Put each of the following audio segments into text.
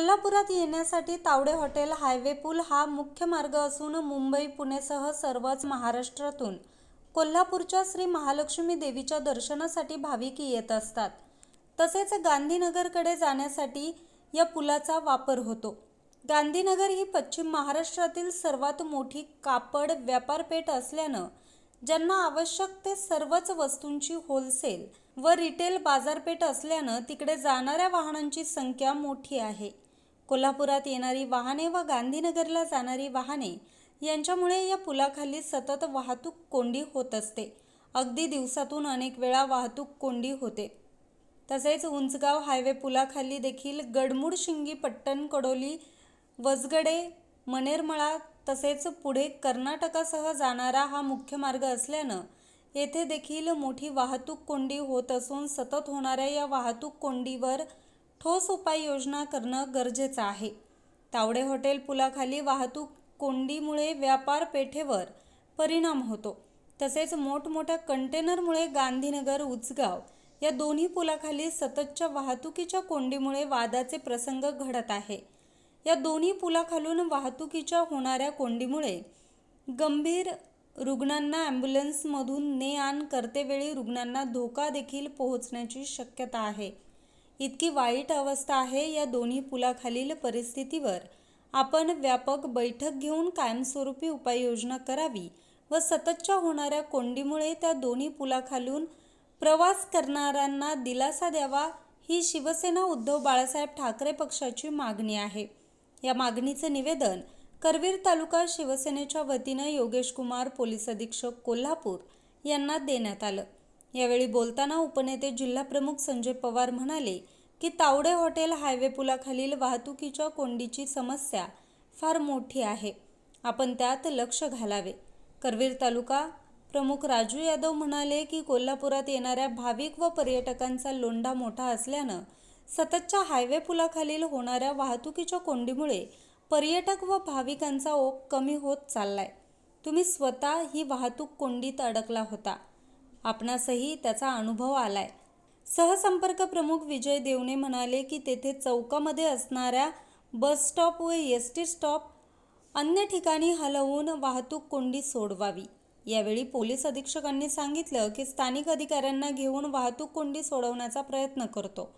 कोल्हापुरात येण्यासाठी Tawde hotel highway पूल हा मुख्य मार्ग असून मुंबई पुणेसह सर्वच महाराष्ट्रातून. कोल्हापूरच्या श्री महालक्ष्मी देवीच्या दर्शनासाठी भाविक येत असतात. तसेच गांधीनगरकडे जाण्यासाठी या पुलाचा वापर होतो. गांधीनगर ही पश्चिम महाराष्ट्रातील सर्वात मोठी कापड व्यापारपेठ असल्यानं ज्यांना आवश्यक ते सर्वच वस्तूंची होलसेल व रिटेल बाजारपेठ असल्यानं तिकडे जाणाऱ्या वाहनांची संख्या मोठी आहे. कोल्हापुरात येणारी वाहने व गांधीनगरला जाणारी वाहने यांच्यामुळे या पुलाखाली सतत वाहतूक कोंडी होत असते. अगदी दिवसातून अनेक वेळा वाहतूक कोंडी होते. तसेच उंचगाव हायवे पुलाखाली देखील गडमूड शिंगी पट्टण कडोली वजगडे मनेरमळा तसेच पुढे कर्नाटकासह जाणारा हा मुख्य मार्ग असल्यानं येथे देखील मोठी वाहतूक कोंडी होत असून सतत होणाऱ्या या वाहतूक कोंडीवर ठोस उपाययोजना करणं गरजेचं आहे. तावडे हॉटेल पुलाखाली वाहतूक कोंडीमुळे व्यापार पेठेवर परिणाम होतो. तसेच मोठमोठ्या कंटेनरमुळे गांधीनगर उचगाव या दोन्ही पुलाखाली सततच्या वाहतुकीच्या कोंडीमुळे वादाचे प्रसंग घडत आहे. या दोन्ही पुलाखालून वाहतुकीच्या होणाऱ्या कोंडीमुळे गंभीर रुग्णांना ॲम्ब्युलन्समधून ने आण करतेवेळी रुग्णांना धोका देखील पोहोचण्याची शक्यता आहे. इतकी वाईट अवस्था आहे या दोन्ही पुलाखालील परिस्थितीवर. आपण व्यापक बैठक घेऊन कायमस्वरूपी उपाययोजना करावी व सततच्या होणाऱ्या कोंडीमुळे त्या दोन्ही पुलाखालून प्रवास करणाऱ्यांना दिलासा द्यावा ही शिवसेना उद्धव बाळासाहेब ठाकरे पक्षाची मागणी आहे. या मागणीचे निवेदन करवीर तालुका शिवसेनेच्या वतीनं योगेश कुमार पोलीस अधीक्षक कोल्हापूर यांना देण्यात आलं. यावेळी बोलताना उपनेते जिल्हाप्रमुख संजय पवार म्हणाले की तावडे हॉटेल हायवे पुलाखालील वाहतुकीच्या कोंडीची समस्या फार मोठी आहे. आपण त्यात लक्ष घालावे. करवीर तालुका प्रमुख राजू यादव म्हणाले की कोल्हापुरात येणाऱ्या भाविक व पर्यटकांचा लोंढा मोठा असल्यानं सततच्या हायवे पुलाखालील होणाऱ्या वाहतुकीच्या कोंडीमुळे पर्यटक व भाविकांचा ओघ कमी होत चाललाय. तुम्ही स्वतः ही वाहतूक कोंडीत अडकला होता. आपणासही त्याचा अनुभव आलाय. सहसंपर्क प्रमुख विजय देवने म्हणाले की तेथे चौकामध्ये असणाऱ्या बस स्टॉप व एस टी स्टॉप अन्य ठिकाणी हलवून वाहतूक कोंडी सोडवावी. यावेळी पोलीस अधीक्षकांनी सांगितलं की स्थानिक अधिकाऱ्यांना घेऊन वाहतूक कोंडी सोडवण्याचा प्रयत्न करतो.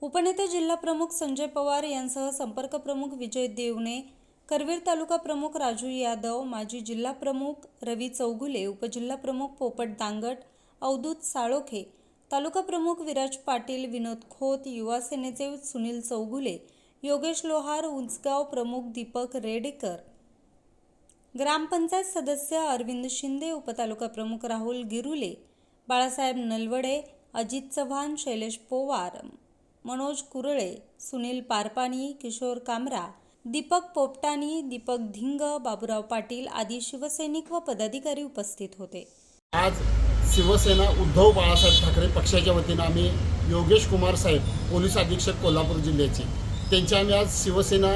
उपनेते जिल्हाप्रमुख संजय पवार यांसह संपर्क प्रमुख विजय देवने करवीर तालुका प्रमुख राजू यादव माजी जिल्हा प्रमुख रवी चौगुले उपजिल्हा प्रमुख पोपट दांगट अवधूत साळोखे तालुका प्रमुख विराज पाटील विनोद खोत युवा सेनेचे सुनील चौगुले योगेश लोहार उंचगाव प्रमुख दीपक रेडेकर. ग्रामपंचायत सदस्य अरविंद शिंदे उपतालुका प्रमुख राहुल गिरुले बाळासाहेब नलवडे अजित चव्हाण शैलेश पोवार मनोज कुरळे सुनील पारपाणी किशोर कामरा दीपक पोपटानी दीपक धिंग बाबूराव पाटील आदी शिवसैनिक व पदाधिकारी उपस्थित होते. आज शिवसेना उद्धव बाळासाहेब ठाकरे पक्षाच्या वतीनं आम्ही योगेश कुमार साहेब पोलीस अधीक्षक कोल्हापूर जिल्ह्याचे. त्यांच्या आम्ही आज शिवसेना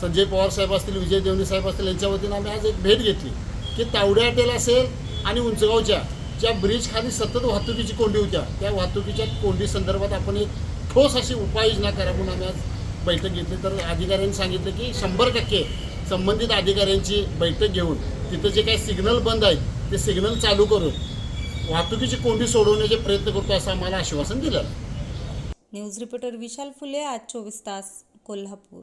संजय पवार साहेब असतील विजय देवणी साहेब असतील यांच्या वतीनं आम्ही आज एक भेट घेतली. की तावड्या हॉटेल असेल आणि उंचगावच्या ज्या ब्रिज खाली सतत वाहतुकीची कोंडी होत्या त्या वाहतुकीच्या कोंडी संदर्भात आपण एक ठोस अशी उपाययोजना करा म्हणून आम्ही आज बैठक घेतली तर अधिकाऱ्यांनी सांगितलं की शंभर टक्के संबंधित अधिकाऱ्यांची बैठक घेऊन तिथं जे काही सिग्नल बंद आहेत ते सिग्नल चालू करून वाहतुकीची कोंडी सोडवण्याचे प्रयत्न करतो असं आम्हाला आश्वासन दिलं. न्यूज रिपोर्टर विशाल फुले आज चोवीस तास कोल्हापूर.